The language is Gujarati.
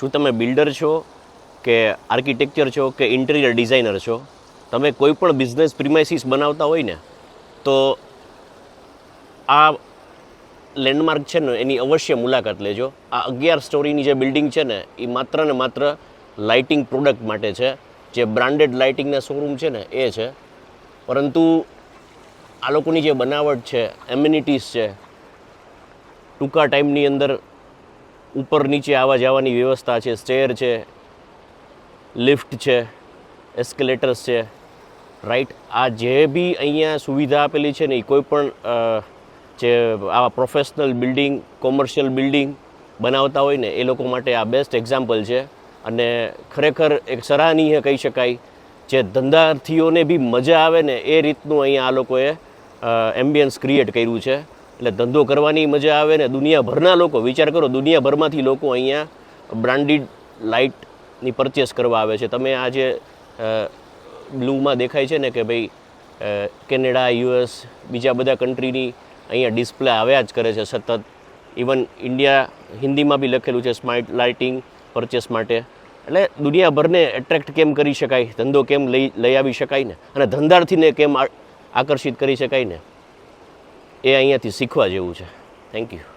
શું તમે બિલ્ડર છો કે આર્કિટેક્ચર છો કે ઇન્ટિરિયર ડિઝાઇનર છો? તમે કોઈ પણ બિઝનેસ પ્રિમાઇસીસ બનાવતા હોય ને, તો આ લેન્ડમાર્ક છે ને, એની અવશ્ય મુલાકાત લેજો. આ અગિયાર સ્ટોરીની જે બિલ્ડિંગ છે ને, એ માત્ર ને માત્ર લાઇટિંગ પ્રોડક્ટ માટે છે. જે બ્રાન્ડેડ લાઇટિંગના શોરૂમ છે ને, એ છે. પરંતુ આ લોકોની જે બનાવટ છે, એમ્યુનિટીઝ છે, ટૂંકા ટાઈમની અંદર ઉપર નીચે આવવા જવાની વ્યવસ્થા છે સ્ટેર છે લિફ્ટ છે એસ્કેલેટર્સ છે. રાઈટ આ જે બી અહીંયા સુવિધા આપેલી છે ને, એ કોઈ પણ જે આવા પ્રોફેશનલ બિલ્ડિંગ કોમર્શિયલ બિલ્ડિંગ બનાવતા હોય ને, એ લોકો માટે આ બેસ્ટ એક્ઝામ્પલ છે. અને ખરેખર એક સરાહનીય કહી શકાય, જે ધંધાર્થીઓને બી મજા આવે ને, એ રીતનું અહીંયા આ લોકોએ એમ્બિયન્સ ક્રિએટ કર્યું છે. એટલે ધંધો કરવાની મજા આવે ને દુનિયાભરના લોકો, વિચાર કરો, દુનિયાભરમાંથી લોકો અહીંયા બ્રાન્ડેડ લાઇટની પરચેસ કરવા આવે છે. તમે આ જે બ્લુમાં દેખાય છે ને કે ભાઈ કેનેડા, યુએસ, બીજા બધા કન્ટ્રીની અહીંયા ડિસ્પ્લે આવ્યા જ કરે છે સતત. ઇવન ઇન્ડિયા હિન્દીમાં બી લખેલું છે સ્માર્ટ લાઇટિંગ પરચેસ માટે. એટલે દુનિયાભરને એટ્રેક્ટ કેમ કરી શકાય? ધંધો કેમ લઈ લઈ આવી શકાય ને? અને ધંધાર્થીને કેમ આકર્ષિત કરી શકાય ને? એ અહીંયાથી શીખવા જેવું છે. Thank you